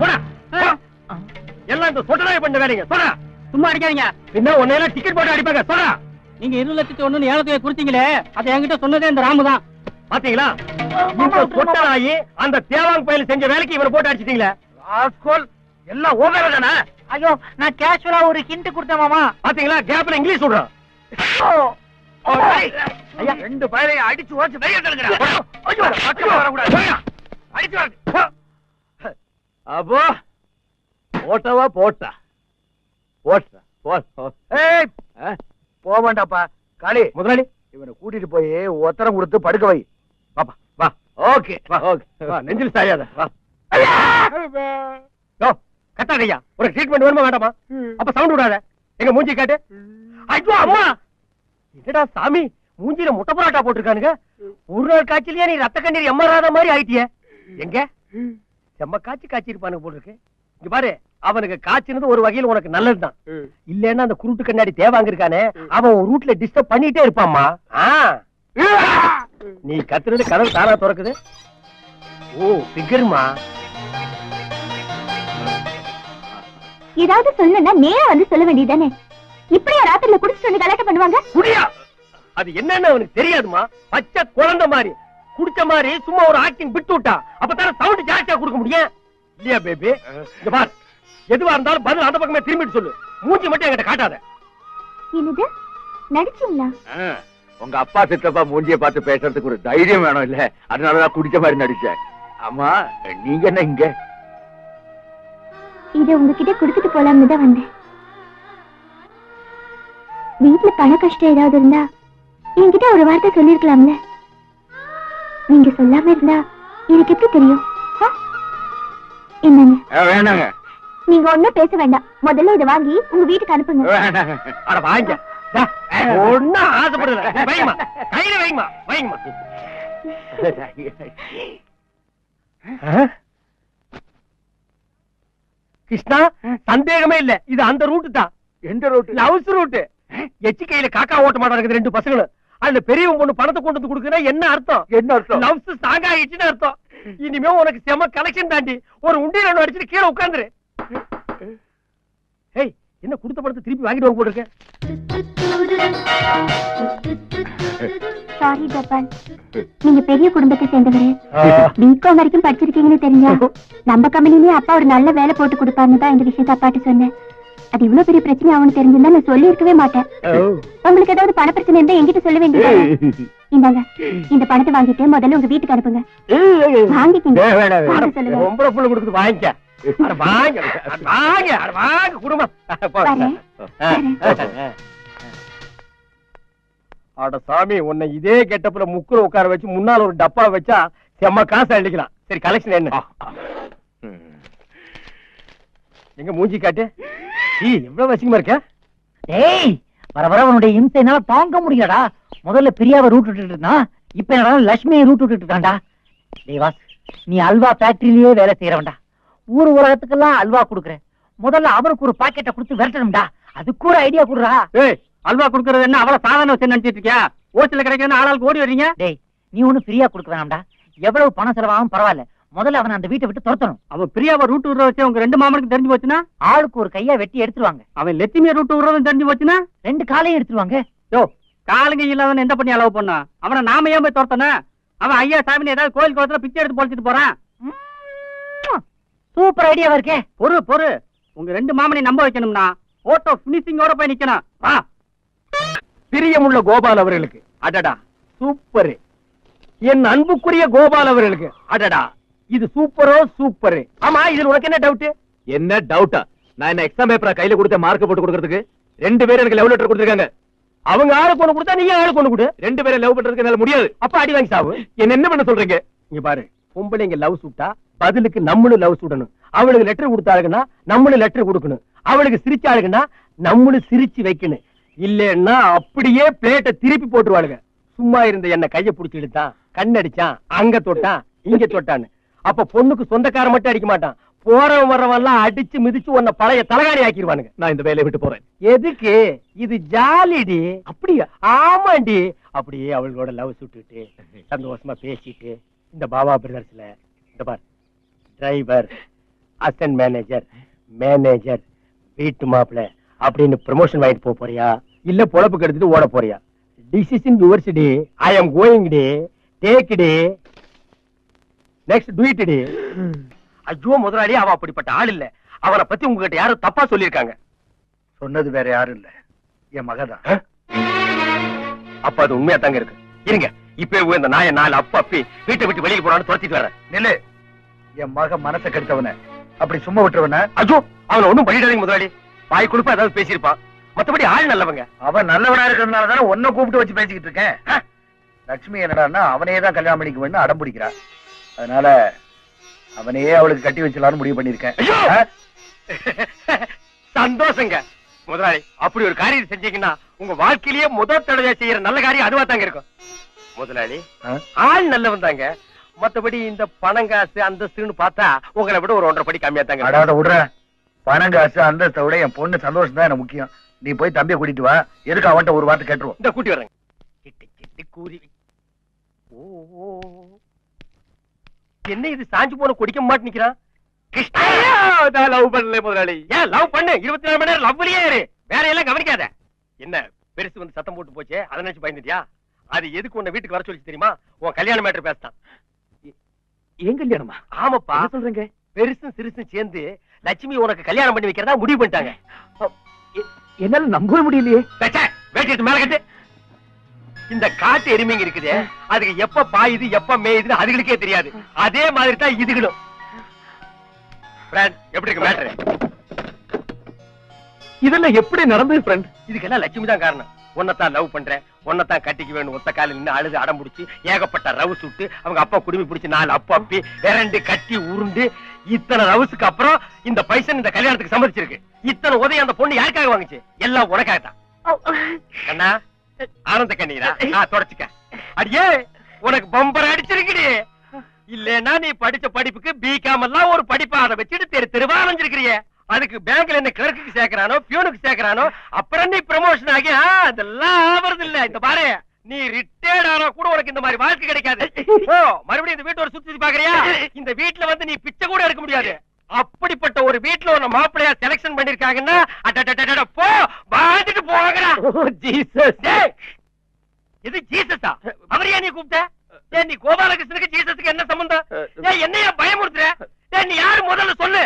போடா. எல்லாம் இந்த சொட்டனாய பண்ண வேலைங்க. சொல்றா சும்மா அடிக்காதீங்க. பின்ன உன்னை எல்லாம் டிக்கெட் போட்டு அடிப்பாங்க. சொல்றா நீங்க இரு லட்சத்தி ஒண்ணு ஏழத்தைய குறிச்சீங்களே. அதை என்கிட்ட சொன்னதே இந்த ராமு தான். பாத்தீங்களா? இந்த சொட்டனாயி அந்த தேவாங்க பயில செஞ்ச வேலைக்கு இவனை போட்டு அடிச்சிட்டீங்களே. ராஸ்கோல் எல்லாம் ஓகே தானே? ஐயோ நான் கேஷுவலா ஒரு ஹிண்ட் கொடுத்தேன் மாமா. பாத்தீங்களா? கேப்ல இங்கிலீஷ் சொல்றான். ஐயா ரெண்டு பயிரையும் அடிச்சு ஓச்சு வெளியே தள்ளுங்கடா ஐயோ பக்கமா வரக்கூடாது போயா. அடிச்சு வரது அப்போ போட்டவா போட்டா? போட்டா போக வேண்டாப்பா காளி. முதலாளி. இவனை கூட்டிட்டு போய் ஒத்தரம் கொடுத்து படுக்க வை. பாப்பா வா. ஓகே. வா ஓகே. வா நெஞ்சில் சாயாத. வா. யோ கத்தாதையா ஒரு ட்ரீட்மெண்ட் வேணுமா வேண்டாமா? அப்ப சவுண்ட் விடாத. எங்க மூஞ்சி காட்டு. ஐயோ அம்மா! என்னடா சாமி? மூஞ்சில முட்டை பரோட்டா போட்டிருக்கானுங்க. ஒரு நாள் காய்ச்சலையா நீ ரத்த கண்ணீர் எம்மராத மாதிரி ஆயிட்டியே. எங்க? செம்ம காய்ச்சி காய்ச்சிருப்பானுங்க போல இருக்கு இங்க பாரு அவனுக்கு காய்ச்சினது ஒரு வகையில் உனக்கு நல்லதுதான். இல்லன்னா அந்த குருட்டு கண்ணாடி தேவாங்க இருக்கானே அவன் ரூட்ல டிஸ்டர்ப் பண்ணிட்டே இருப்பாம்மா. ஆ. நீ கத்துறது கதவு தானா திறக்குது. ஓ பிகர்மா ஏதாவது சொல்லணும்னா நேரா வந்து சொல்ல வேண்டியதானே இப்படியா ராத்திரில குடிச்சிட்டு வந்து கலாட்டம் பண்ணுவாங்க? அது என்னன்னு அவனுக்கு தெரியாதுமா பச்சை குழந்தை மாதிரி. குடிச்ச மாதிரி சும்மா ஒரு ஆக்டிங் விட்டு விட்டா அப்பதானே சவுண்ட் ஜாஸ்தியா கொடுக்க முடியும்? இல்லையா பேபி இங்க பார். எதுவா இருந்தாலும் பதில் அந்த பக்கமே திரும்பிட்டு சொல்லு. மூஞ்சி மட்டும் என்கிட்ட காட்டாத. என்னது? நடிச்சீங்களா? உங்க அப்பா சித்தப்பா மூஞ்சிய பார்த்து பேசுறதுக்கு ஒரு தைரியம் வேணும் இல்ல? அதனாலதான் குடிச்ச மாதிரி நடிச்சேன். ஆமா நீங்க என்ன இங்க? இத உங்ககிட்ட கொடுத்துட்டு போலாம்னு தான் வந்தேன். வீட்ல பண கஷ்டம் ஏதாவது இருந்தா என்கிட்ட ஒரு வார்த்தை சொல்லிருக்கலாம்ல? நீங்க சொல்லாம இருந்தா எனக்கு எப்படி தெரியும்? என்னங்க? வேணாங்க. நீங்க ஒண்ணும் பேச வேண்டாம். முதல்ல இதை வாங்கி உங்க வீட்டுக்கு அனுப்புங்க. அட வாங்க. ஒன்னும் ஆசைப்படுறல வைங்கம்மா. கையில வைங்கம்மா? கிருஷ்ணா சந்தேகமே இல்ல. இது அந்த ரூட் தான். எந்த ரோட்டு லவ்ஸ் ரூட் எச்சி கையில காக்கா ஓட்ட மாட்டாங்க ரெண்டு பசங்களும். அதுல பெரியவன் பொண்ணு பணத்தை கொண்டு வந்து கொடுக்குறா என்ன அர்த்தம்? என்ன அர்த்தம்? லவ்ஸ் ஸ்ட்ராங் ஆயிடுச்சுன்னு அர்த்தம். இனிமே உனக்கு செம கலெக்ஷன் தாண்டி ஒரு உண்டியல் ஒண்ணு அடிச்சுட்டு கீழே உட்காந்துரு. ஏய் என்ன கொடுத்த பணத்தை திருப்பி வாங்கிட்டு வாங்க போட்டுருக்க? சாரி கோபால் நீங்க பெரிய குடும்பத்தை சேர்ந்தவரு. பிகாம் வரைக்கும் படிச்சிருக்கீங்கன்னு தெரிஞ்சா நம்ம கம்பெனிலேயே அப்பா ஒரு நல்ல வேலை போட்டு கொடுப்பாருன்னு தான் இந்த விஷயத்தை அப்பாட்ட சொன்னேன். அது இவ்வளவு பெரிய பிரச்சனை அவனுக்கு தெரிஞ்சிருந்தா நான் சொல்லி இருக்கவே மாட்டேன் உங்களுக்கு ஏதாவது பண பிரச்சனை இருந்தா என்கிட்ட சொல்ல வேண்டியது இந்தாங்க இந்த பணத்தை வாங்கிட்டு முதல்ல உங்க வீட்டுக்கு அனுப்புங்க. வாங்கிக்கங்க. ரொம்ப புள்ள கொடுக்குது வாங்கிக்க. அட வாங்க குடும்பம். சாமி உன்னை இதே கெட்டப்புல முக்குல உட்கார வச்சு முன்னால ஒரு டப்பா வச்சா செம்ம காசு அள்ளிக்கலாம். சரி கலெக்ஷன் என்ன? எங்க மூஞ்சி காட்டு? ஈ எவ்வளவு வசிக்கமா இருக்க? டேய் வர வர உன்னுடைய இம்சை என்னால தாங்க முடியலடா. முதல்ல பிரியாவை ரூட் விட்டுட்டு இருந்தான் இப்ப என்னடா லட்சுமியை ரூட் விட்டுட்டு இருக்கான்டா. டேய் வாஸ் நீ அல்வா ஃபேக்டரியிலேயே வேலை செய்யறவன்டா ஊர் உலகத்துக்கெல்லாம் அல்வா கொடுக்குற முதல்ல அவருக்கு ஒரு பாக்கெட்டை கொடுத்து விரட்டணும்டா. அதுக்கு ஒரு ஐடியா கொடுறா. ஏய் அல்வா குடுக்கறது என்ன? அவ்வளவு சாதாரண வச்சு நினைச்சிட்டு இருக்கியா? ஓசில கிடைக்கிறதுன்னு ஆளாளுக்கு ஓடி வர்றீங்க? டேய் நீ ஒண்ணு ஃப்ரீயா கொடுக்க வேணாம்டா. எவ்வளவு பணம் செலவாகும் பரவாயில்ல. முதல்ல அவனை அந்த வீட்டை விட்டு துரத்தணும். அவன் பிரியாவை ரூட் விடுற வச்சு உங்க ரெண்டு மாமனுக்கு தெரிஞ்சு போச்சுன்னா? ஆளுக்கு ஒரு கையா வெட்டி எடுத்துருவாங்க. அவன் லட்சுமியை ரூட் விடுறதும் தெரிஞ்சு போச்சுன்னா? ரெண்டு காலையும் எடுத்துருவாங்க. யோ காலுங்க இல்லாதவன் எந்த பண்ணி அளவு பண்ணா? அவனை நாம ஏன் போய் துரத்தன அவன் ஐயா சாமி ஏதாவது கோயில் குளத்துல பிச்சை எடுத்து பொழைச்சிட்டு போறான். சூப்பர் ஐடியாவா இருக்கே. பொறு பொறு. உங்க ரெண்டு மாமனை நம்ப வைக்கணும்னா போட்டோ பினிஷிங்கோட போய் நிக்கணும். வா. பிரியமுள்ள கோபால் அவர்களுக்கு. அடடா. சூப்பர். என் அன்புக்குரிய கோபால் அவர்களுக்கு. அடடா. இது சூப்பரோ சூப்பர். ஆமா இதுல உனக்கு என்ன டவுட் என்ன டவுட்டா நான் என்ன எக்ஸாம் பேப்பரா கையில கொடுத்த மார்க் போட்டு கொடுக்கறதுக்கு? ரெண்டு பேரும் எனக்கு லவ் லெட்டர் கொடுத்துருக்காங்க. அவங்க ஆளுக்கு ஒண்ணு கொடுத்தா நீ ஆளுக்கு ஒண்ணு கொடு? ரெண்டு பேரும் லவ் பண்றதுக்கு என்னால முடியாது. அப்ப அடி வாங்கி சாவு. என்ன என்ன பண்ண சொல்றீங்க? இங்க பாரு பொம்பளைங்க லவ் சுட்டா பதிலுக்கு நம்மளும் லவ் சுடணும் அவளுக்கு லெட்டர் கொடுத்தாளுங்கன்னா நம்மளும் லெட்டர் கொடுக்கணும். அவளுக்கு சிரிச்சாளுங்கன்னா நம்மளும் சிரிச்சு வைக்கணும். இல்லன்னா அப்படியே பிளேட்டை திருப்பி போட்டுருவாளுங்க. சும்மா இருந்த என்ன கைய புடிச்சு இழுத்தான் கண்ணடிச்சான் அங்க தொட்டான் இங்க தொட்டான்னு. அப்ப பொண்ணுக்கு சொந்தக்காரன் மட்டும் அடிக்க மாட்டான். போறவன் வர்றவன் எல்லாம் அடிச்சு மிதிச்சு உன்னை பழைய தலகாணி ஆக்கிடுவானுங்க நான் இந்த வேலையை விட்டு போறேன். எதுக்கு? இது ஜாலிடி. அப்படியா? ஆமாண்டி. அப்படியே அவளோட லவ் சுட்டுட்டு சந்தோஷமா பேசிட்டு இந்த பாபா பிரதர்ஸ்ல இந்த bar driver assistant manager manager வீட்டு மாப்பிள அப்படின்னு ப்ரமோஷன் வாங்கிட்டு போக போறியா? இல்ல பொழப்பு கெடுத்துட்டு ஓட போறியா? டிசிஷன் யுவர்ஸ் டே. I am going day. Take day. Next do it டே ஐயோ முதலாளி அவ அப்படிப்பட்ட ஆள் இல்ல. அவனை பத்தி உங்ககிட்ட யாரும் தப்பா சொல்லியிருக்காங்க. சொன்னது வேற யாரும் இல்ல. என் மகதான் அப்ப அது உண்மையா தாங்க இருக்கு. இருங்க. இப்ப இந்த நாய நாலு அப்பா அப்பி வீட்டை விட்டு வெளியில போறான்னு துரத்திட்டு வரேன் நில்லு. என் மக மனசை கெடுத்தவன. அப்படி சும்மா விட்டுருவன? ஐயோ அவனை ஒண்ணும் பண்ணிடாதீங்க முதலாளி. வாய் கொடுப்பா ஏதாவது பேசியிருப்பான். மத்தபடி ஆள் நல்லவங்க. அவன் நல்லவனா இருக்கிறதுனால தானே உன்னை கூப்பிட்டு வச்சு பேசிக்கிட்டு இருக்கேன்! லட்சுமி என்னடான்னா அவனையே தான் கல்யாணம் பண்ணிக்குவேன்னு அடம் பிடிக்கிறா. அதனால அவனையே அவளுக்கு கட்டி வச்சலாம்னு முடிவு பண்ணிருக்கேன்! சந்தோஷங்க. முதலாளி அப்படி ஒரு காரியம் செஞ்சீங்கன்னா உங்க வாழ்க்கையிலேயே முதல் தடவை செய்யற நல்ல காரியம் அதுவா தாங்க இருக்கும். முதலாளி ஆள் நல்லவன் தாங்க. மத்தபடி இந்த பணம் காசு அந்தஸ்துன்னு பார்த்தா உங்களை விட ஒரு ஒன்றரை படி கம்மியா தாங்க. அடாத விடுற பணம் காசு அந்தஸ்தை விட என் பொண்ணு சந்தோஷம் தான் எனக்கு முக்கியம். நீ போய் தம்பியை கூட்டிட்டு வா. எதுக்கு அவன்கிட்ட ஒரு வார்த்தை கேட்டுருவோம். இந்த கூட்டி வரேங்க கிட்டி கிட்டி கூறி ஓ ஓ. என்ன இது சாஞ்சு போன குடிக்க மாட்டு நிக்கிறான்? கிருஷ்ணா! லவ் பண்ணல முதலாளி. ஏன் லவ் பண்ணு? இருபத்தி நாலு மணி நேரம் லவ்லயே இரு. வேற எல்லாம் கவனிக்காத. என்ன பெருசு வந்து சத்தம் போட்டு போச்சே? அதை நினைச்சு பயந்துட்டியா? அது எதுக்கு உன்னை வீட்டுக்கு வர சொல்லி தெரியுமா? உன் கல்யாண மேட்டர் பேசிட்டான். ஏன் கல்யாணமா? ஆமாப்பா. சொல்றீங்க? பெருசும் சிறுசும் சேர்ந்து லட்சுமி உனக்கு கல்யாணம் பண்ணி வைக்கிறதா முடிவு பண்ணிட்டாங்க. என்னால நம்பவே முடியலையே. பேச்ச, வேட்டி எடுத்து மேல கட்டு. இந்த காட்டு எருமைங்க இருக்குதே. அதுக்கு எப்ப பாயுது எப்ப மேயுதுன்னு அதுகளுக்கே தெரியாது. அதே மாதிரி தான் இதுகளும் எப்படி இருக்கு மேட்ரு இதெல்லாம் எப்படி நடந்தது ஃப்ரெண்ட் இதுக்கெல்லாம் லட்சுமி தான் காரணம். உன்னைத்தான் லவ் பண்றேன். உன்னைத்தான் கட்டிக்க வேணும். ஒத்த காலில் நின்று அழுது அடம் பிடிச்சி ஏகப்பட்ட ரவு சுட்டு அவங்க அப்பா குடுமி பிடிச்சி நாலு அப்பா அப்பி விரண்டு கட்டி உருண்டு இத்தனை ரவுஸுக்கு அப்புறம் இந்த பைசன் இந்த கல்யாணத்துக்கு சம்மதிச்சிருக்கு. இத்தனை உதவி அந்த பொண்ணு யாருக்காக வாங்குச்சு? எல்லாம் உனக்காகத்தான். அண்ணா ஆனந்த கண்ணீரா? தொடச்சுக்க. அடியே உனக்கு பம்பர் அடிச்சிருக்குடி. இல்லன்னா நீ படிச்ச படிப்புக்கு பிகாம் எல்லாம் ஒரு படிப்பா அதை வச்சுட்டு தெரு தெருவா அலைஞ்சிருக்கிறியே. அதுக்கு பேங்க்ல என்ன கிளர்க்கு சேர்க்கறானோ பியூனுக்கு சேர்க்கறானோ அப்புறம் நீ ப்ரமோஷன் ஆகி அதெல்லாம் ஆவறது இல்ல இந்த பாரு நீ ரிட்டையர்ட் ஆனா கூட உனக்கு இந்த மாதிரி வாழ்க்கை கிடைக்காது. ஓ மறுபடியும் இந்த வீட்டு ஒரு சுத்தி சுத்தி பாக்குறியா? இந்த வீட்டுல வந்து நீ பிச்சை கூட எடுக்க முடியாது. அப்படிப்பட்ட ஒரு வீட்டுல உன்னை மாப்பிள்ளையா செலக்ஷன் பண்ணிருக்காங்கன்னா போ வாழ்ந்துட்டு போகடா ஜீசஸ் டேய், இது ஜீசஸா அவரையா நீ கூப்பிட்ட? டேய், நீ கோபாலகிருஷ்ணனுக்கு ஜீசஸுக்கு என்ன சம்பந்தம்? டேய், என்னையா பயமுறுத்துற? டேய், நீ யாரு முதல்ல சொல்லு?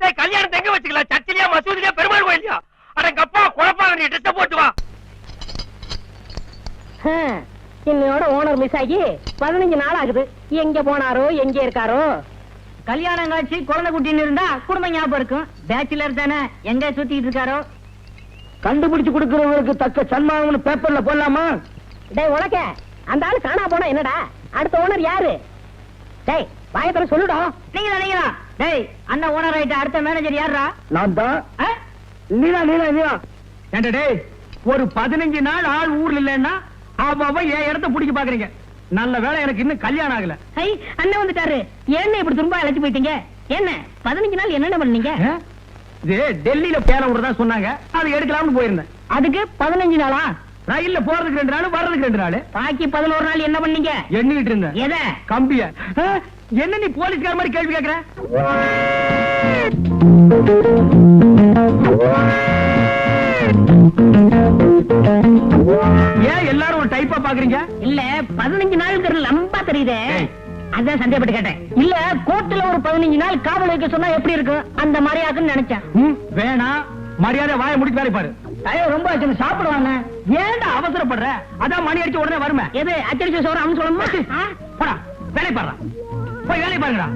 டேய் கல்யாணத்தை எங்க வச்சுக்கலாம்? சர்ச்சிலியா மசூதிலியா பெருமாள் கோயிலியா? அடங்கப்பா குழப்பாக நீ ட்ரெஸ் போட்டு வா. இன்னையோட ஓனர் மிஸ் ஆகி பதினஞ்சு நாள் ஆகுது. எங்க போனாரோ எங்க இருக்காரோ? கல்யாணம் காட்சி குழந்தை குட்டின்னு இருந்தா குடும்பம் ஞாபகம் இருக்கும். பேச்சுலர் தானே. எங்க சுத்திட்டு இருக்காரோ? கண்டுபிடிச்சு கொடுக்கறவங்களுக்கு தக்க சன்மானம்னு பேப்பர்ல போடலாமா? டேய் உனக்க அந்த ஆளு காணா போனா என்னடா? அடுத்த ஓனர் யாரு? டேய் வாயத்துல சொல்லுடா. நீங்களா நீங்களா? டேய் அண்ணன் ஓனர் ஆயிட்ட அடுத்த மேனேஜர் யாரா நான் தான். நீலா நீலா நீலா. ஏண்டா டேய் ஒரு பதினஞ்சு நாள் ஆள் ஊர்ல இல்லைன்னா அவன் அவன் என் இடத்த பிடிக்க பாக்குறீங்க? நல்ல வேலை எனக்கு இன்னும் கல்யாணம் ஆகல. ஐ அண்ணன் வந்துட்டாரு. என்ன இப்படி துன்பா அழைச்சு போயிட்டீங்க? என்ன பதினஞ்சு நாள் என்னென்ன பண்ணீங்க? இது டெல்லியில பேர விடுறதா சொன்னாங்க. அது எடுக்கலாம்னு போயிருந்தேன். அதுக்கு பதினஞ்சு நாளா? ரயில்ல போறதுக்கு ரெண்டு நாள் வர்றதுக்கு ரெண்டு நாள். பாக்கி பதினோரு நாள் என்ன பண்ணீங்க? எண்ணிட்டு இருந்தேன். எதை? கம்பிய? என்ன நீ போலீஸ்கார மாதிரி கேள்வி கேக்குற? டைப்பா பாக்குறீங்க? இல்ல பதினஞ்சு நாளுக்கு லம்பா தெரியுதே. அதான் சந்தேகப்பட்டு கேட்டேன். இல்ல கோர்ட்டுல ஒரு பதினஞ்சு நாள் காவல் வைக்க சொன்னா எப்படி இருக்கும்? அந்த மாதிரி ஆகுன்னு நினைச்சேன். ம், வேணாம் மரியாதை வாயை முடிச்சு வேலை பாரு. ஐயோ ரொம்ப ஆச்சு சாப்பிடுவாங்க ஏன்டா அவசரப்படுற? அதான் மணி அடிச்ச உடனே வருமே. எது அச்சடிச்ச சோறு அவனு சொல்லணுமா? போடா வேலை பாருடா போய் வேலை பாருங்கடா.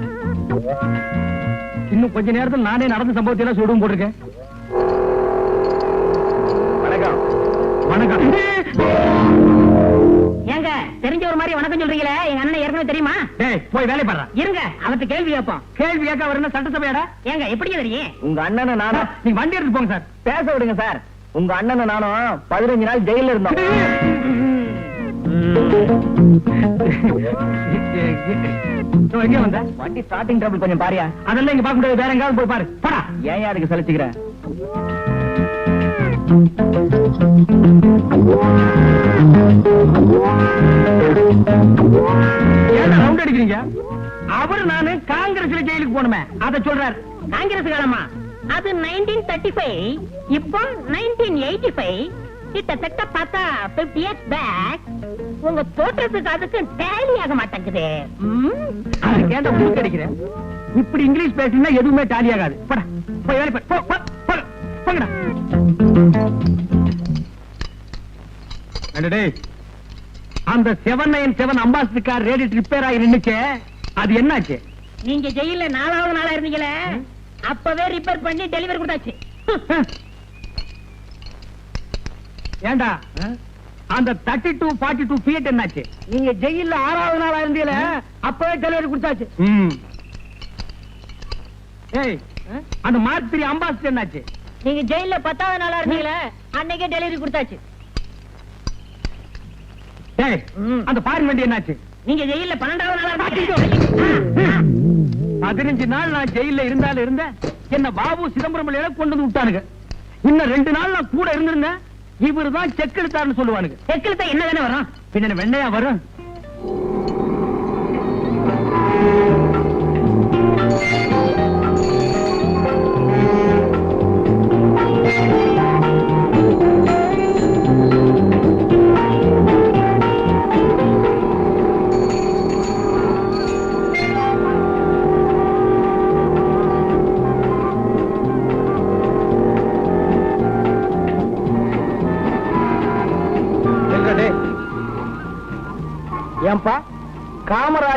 இன்னும் கொஞ்ச நேரத்தில் நானே நடந்த சம்பவத்தை எல்லாம் சுடும் போட்டிருக்கேன். வணக்கம் சொல்றீங்களே? எங்க அண்ணன் ஏற்கனவே தெரியுமா? டேய் போய் வேலை பாடுறா இருங்க அவர்ட்ட கேள்வி கேட்போம். கேள்வி கேட்க அவர் என்ன சட்டசபையாடா? ஏங்க எப்படி தெரியும்? உங்க அண்ணனை நானும் நீங்க வண்டி எடுத்து போங்க சார். பேச விடுங்க சார். உங்க அண்ணனை நானும் பதினஞ்சு நாள் ஜெயில இருந்தோம். எங்க வந்த வண்டி ஸ்டார்டிங் ட்ரபிள் கொஞ்சம் பாரியா? அதெல்லாம் இங்க பார்க்க முடியாது. வேற எங்காவது போய் பாரு. போடா. ஏன் அதுக்கு சலிச்சுக்கிறேன் அவர் நானு காங்கிரஸ்ல ஜெயிலுக்கு போனமே அத சொல்றாரு. காங்கிரஸ் காலமா அது நைன்டீன் தேர்ட்டி ஃபைவ் இப்போ நைன்டீன் எயிட்டி ஃபைவ் கிட்டத்தட்ட பார்த்தா பிப்டி இயர்ஸ் பேக் உங்க தோற்றத்துக்கு அதுக்கு டேலி ஆக மாட்டேங்குது. ம்? கேட்ட உங்களுக்கு கிடைக்கிறேன் இப்படி இங்கிலீஷ் பேசினா எதுவுமே டேலி ஆகாது. போடா போய் வேலை போ, அந்த seven nine seven Ambassador car radiator repair ஆகி நின்னுச்சே. அது என்னாச்சு? நீங்க ஜெயில நாலாவது நாளா இருந்தீங்களே? அப்பவே ரிப்பேர் பண்ணி டெலிவரி கொடுத்தாச்சு. ஏண்டா? அந்த thirty two forty two Fiat என்னாச்சு? நீங்க ஜெயில ஆறாவது நாளா இருந்தீல அப்பவே டெலிவரி கொடுத்தாச்சு. ஏய் அந்த மார்க் த்ரீ அம்பாசிடர் என்னாச்சு? நீங்க ஜெயில பத்தாவது நாளா இருந்தீங்களே அன்னைக்கே டெலிவரி கொடுத்தாச்சு. அந்த பாரின் வண்டி என்னாச்சு? நீங்க ஜெயில பன்னெண்டாவது நாளா பதினஞ்சு நாள் நான் ஜெயில இருந்தாலும் இருந்தேன். என்ன பாபு சிதம்பரம் பிள்ளையில கொண்டு வந்து விட்டானுங்க. இன்னும் ரெண்டு நாள் நான் கூட இருந்திருந்தேன். இவரு தான் செக் எடுத்தாருன்னு சொல்லுவானுங்க. செக்கில் தான் என்ன தானே வரும்? பின்ன வெண்ணையா வரும்?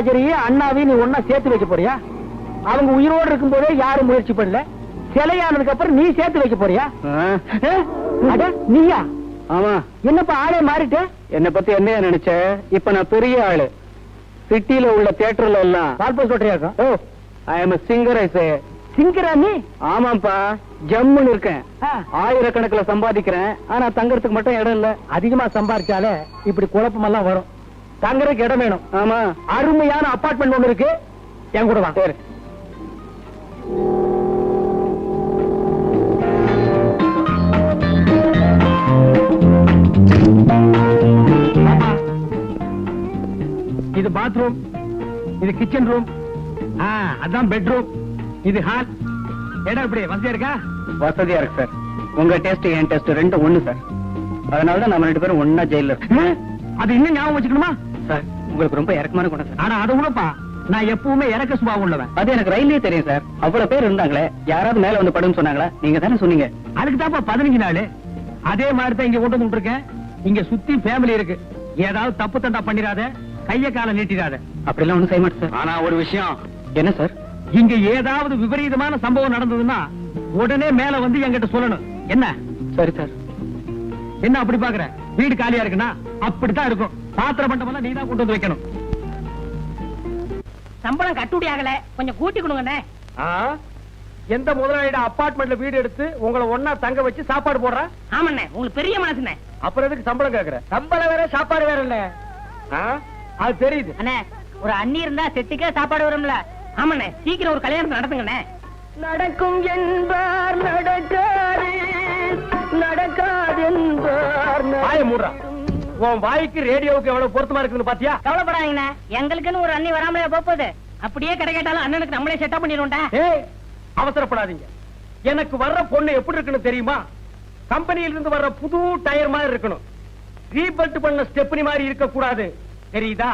காமராஜரையும் அண்ணாவையும் நீ ஒன்னா சேர்த்து வைக்க போறியா? அவங்க உயிரோடு இருக்கும் போதே யாரும் முயற்சி பண்ணல. சிலையானதுக்கு அப்புறம் நீ சேர்த்து வைக்க போறியா? அட, நீயா? ஆமா. என்னப்பா ஆளே மாறிட்ட? என்ன பத்தி என்ன நினைச்ச? இப்ப நான் பெரிய ஆளு. சிட்டில உள்ள தியேட்டர்ல எல்லாம். பால்போஸ் சொல்றியாக்கா ஓ ஐ எம் சிங்கர் ஐ சே சிங்கரா நீ? ஆமாப்பா ஜம்முன்னு இருக்கேன். ஆயிரக்கணக்கில் சம்பாதிக்கிறேன். ஆனா தங்கறதுக்கு மட்டும் இடம் இல்ல. அதிகமா சம்பாரிச்சாலே இப்படி குழப்பமெல்லாம் வரும். தங்கறதுக்கு இடம் வேணும். ஆமா. அருமையான அபார்ட்மெண்ட் ஒண்ணு இருக்கு. என் கூட வா. சரி. இது பாத்ரூம் இது கிச்சன் ரூம் அதான் பெட்ரூம் இது ஹால் இடம் எப்படி வசதியா இருக்கா? வசதியா இருக்கு சார் உங்க டெஸ்ட் என் டெஸ்ட் ரெண்டும் ஒண்ணு சார் அதனால தான் நம்ம ரெண்டு பேரும் ஒண்ணா ஜெயில அது இன்னும் ஞாபகம் வச்சுக்கணுமா? சார். உங்களுக்கு ரொம்ப இறக்கமான குணம் சார். ஆனா அது கூடப்பா நான் எப்பவுமே இறக்க சுபாவம் உள்ளவன். அது எனக்கு ரயிலே தெரியும் சார். அவ்வளவு பேர் இருந்தாங்களே யாராவது மேல வந்து படுன்னு சொன்னாங்களா? நீங்க தானே சொன்னீங்க. அதுக்கு தான்ப்பா பதினஞ்சு நாள். அதே மாதிரி தான் இங்க கொண்டு விட்டுருக்கேன். இங்க சுத்தி ஃபேமிலி இருக்கு. ஏதாவது தப்பு தண்டா பண்ணிடாத கைய காலை நீட்டிடாத. அப்படிலாம் ஒண்ணும் செய்ய மாட்டேன் சார். ஆனா ஒரு விஷயம். என்ன சார்? இங்க ஏதாவது விபரீதமான சம்பவம் நடந்ததுன்னா உடனே மேல வந்து என்கிட்ட சொல்லணும். என்ன? சரி சார். என்ன அப்படி பாக்குற வீடு காலியா இருக்குன்னா அப்படித்தான் இருக்கும். பாத்திர பண்டமெல்லாம் நீ தான் கொண்டு வந்து வைக்கணும். சம்பளம் கட்டுப்படி ஆகல. கொஞ்சம் கூட்டி கொடுங்கண்ணே. எந்த முதலாளியோட அபார்ட்மெண்ட்ல வீடு எடுத்து உங்களை ஒன்னா தங்க வச்சு சாப்பாடு போடுறா? ஆமாண்ணே உங்களுக்கு பெரிய மனசுண்ணே. அப்புறம் எதுக்கு சம்பளம் கேக்குற? சம்பளம் வேற சாப்பாடு வேற இல்ல. அது தெரியுது. அண்ணே ஒரு அண்ணி இருந்தா செட்டுக்கே சாப்பாடு வரும்ல. ஆமாண்ணே சீக்கிரம் ஒரு கல்யாணம் நடத்துங்கண்ணே. நடக்கும் என்பார் நடக்காது நடக்காது என்பார் வாய மூடுறா. உன் வாய்க்கு ரேடியோவுக்கு எவ்வளவு பொருத்தமா இருக்குன்னு பாத்தியா? கவலைப்படாதீங்கண்ணே. எங்களுக்குன்னு ஒரு அண்ணி வராமலே போகுது அப்படியே கடை கேட்டாலும் அண்ணனுக்கு நம்மளே செட்டப் பண்ணிடுவோம்டா. ஏய் அவசரப்படாதீங்க. எனக்கு வர்ற பொண்ணு எப்படி இருக்குன்னு தெரியுமா? கம்பெனியில இருந்து வர்ற புது டயர் மாதிரி இருக்கணும். ரீபல்ட் பண்ண ஸ்டெப்னி மாதிரி இருக்க கூடாது தெரியுதா?